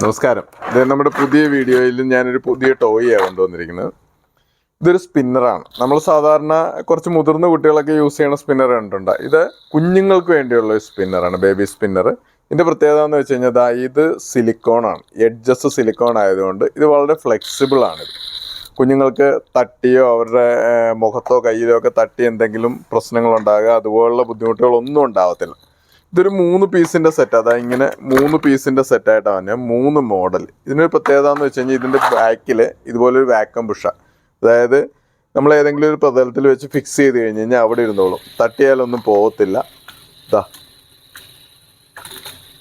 നമസ്കാരം. ഇത് നമ്മുടെ പുതിയ വീഡിയോയിൽ ഞാനൊരു പുതിയ ടോയാണ് കൊണ്ടുവന്നിരിക്കുന്നത്. ഇതൊരു സ്പിന്നറാണ് നമ്മൾ സാധാരണ കുറച്ച് മുതിർന്ന കുട്ടികളൊക്കെ യൂസ് ചെയ്യുന്ന സ്പിന്നർ കണ്ടിട്ടുണ്ട്? ഇത് കുഞ്ഞുങ്ങൾക്ക് വേണ്ടിയുള്ള ഒരു സ്പിന്നറാണ് ബേബി സ്പിന്നർ ഇതിന്റെ പ്രത്യേകത എന്ന് വെച്ച് കഴിഞ്ഞാൽ ഇത് സിലിക്കോൺ ആണ്. എഡ്ജസ് സിലിക്കോൺ ആയതുകൊണ്ട് ഇത് വളരെ ഫ്ലെക്സിബിൾ ആണ്. കുഞ്ഞുങ്ങൾക്ക് തട്ടിയോ അവരുടെ മുഖത്തോ കയ്യിലോ ഒക്കെ തട്ടി എന്തെങ്കിലും പ്രശ്നങ്ങളുണ്ടാകുക അതുപോലുള്ള ബുദ്ധിമുട്ടുകളൊന്നും ഉണ്ടാവത്തില്ല. ഇതൊരു മൂന്ന് പീസിന്റെ സെറ്റ് അതായത് ഇങ്ങനെ മൂന്ന് പീസിന്റെ സെറ്റ് ആയിട്ടാണ് പറഞ്ഞത് മൂന്ന് മോഡൽ ഇതിനൊരു പ്രത്യേകത എന്ന് വെച്ച് കഴിഞ്ഞാൽ ഇതിന്റെ ബാക്കിൽ ഇതുപോലെ ഒരു വാക്കം പുഷ അതായത് നമ്മൾ ഏതെങ്കിലും ഒരു പ്രതലത്തിൽ വെച്ച് ഫിക്സ് ചെയ്ത് കഴിഞ്ഞ് കഴിഞ്ഞാൽ അവിടെ ഇരുന്നോളും. തട്ടിയാലൊന്നും പോകത്തില്ല ഇതാ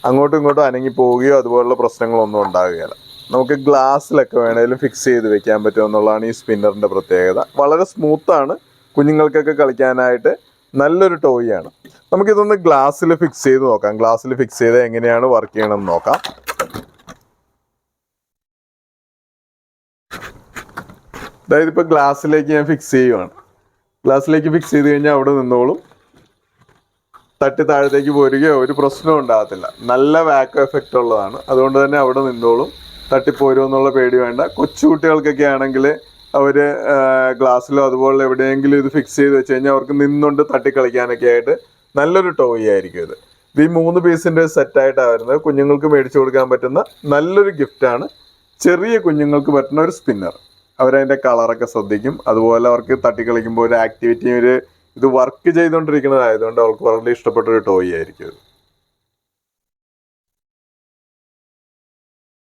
അങ്ങോട്ടും ഇങ്ങോട്ടും അനങ്ങി പോവുകയോ അതുപോലുള്ള പ്രശ്നങ്ങളൊന്നും ഉണ്ടാവുകയില്ല. നമുക്ക് ഗ്ലാസ്സിലൊക്കെ വേണേലും ഫിക്സ് ചെയ്ത് വെക്കാൻ പറ്റുമോ എന്നുള്ളതാണ് ഈ സ്പിന്നറിന്റെ പ്രത്യേകത. വളരെ സ്മൂത്താണ് കുഞ്ഞുങ്ങൾക്കൊക്കെ കളിക്കാനായിട്ട് നല്ലൊരു ടോയാണ് നമുക്കിതൊന്ന് ഗ്ലാസ്സിൽ ഫിക്സ് ചെയ്ത് നോക്കാം. ഗ്ലാസ്സിൽ ഫിക്സ് ചെയ്ത് എങ്ങനെയാണ് വർക്ക് ചെയ്യണമെന്ന് നോക്കാം. അതായത് ഇപ്പോൾ ഗ്ലാസ്സിലേക്ക് ഞാൻ ഫിക്സ് ചെയ്യുവാണ്. ഗ്ലാസ്സിലേക്ക് ഫിക്സ് ചെയ്ത് കഴിഞ്ഞാൽ അവിടെ നിന്നോളും. തട്ടി താഴത്തേക്ക് പോരുകയോ ഒരു പ്രശ്നവും ഉണ്ടാകത്തില്ല. നല്ല വാക്കോ എഫക്റ്റ് ഉള്ളതാണ്. അതുകൊണ്ട് തന്നെ അവിടെ നിന്നോളും. തട്ടിപ്പോരും എന്നുള്ള പേടി വേണ്ട. കൊച്ചുകുട്ടികൾക്കൊക്കെ ആണെങ്കിൽ അവർ ഗ്ലാസ്സിലോ അതുപോലെ എവിടെയെങ്കിലും ഇത് ഫിക്സ് ചെയ്ത് വെച്ച് കഴിഞ്ഞാൽ അവർക്ക് നിന്നുകൊണ്ട് തട്ടിക്കളിക്കാനൊക്കെ ആയിട്ട് നല്ലൊരു ടോയ് ആയിരിക്കും ഇത്. ഇത് ഈ മൂന്ന് പീസിന്റെ സെറ്റായിട്ടാണ് വരുന്നത്. കുഞ്ഞുങ്ങൾക്ക് മേടിച്ചു കൊടുക്കാൻ പറ്റുന്ന നല്ലൊരു ഗിഫ്റ്റാണ് ചെറിയ കുഞ്ഞുങ്ങൾക്ക് പറ്റുന്ന ഒരു സ്പിന്നർ അവരതിന്റെ കളറൊക്കെ ശ്രദ്ധിക്കും. അതുപോലെ അവർക്ക് തട്ടി കളിക്കുമ്പോൾ ഒരു ആക്ടിവിറ്റി ഒരു ഇത് വർക്ക് ചെയ്തുകൊണ്ടിരിക്കുന്നതായതുകൊണ്ട് അവർക്ക് വളരെ ഇഷ്ടപ്പെട്ട ഒരു ടോയ് ആയിരിക്കും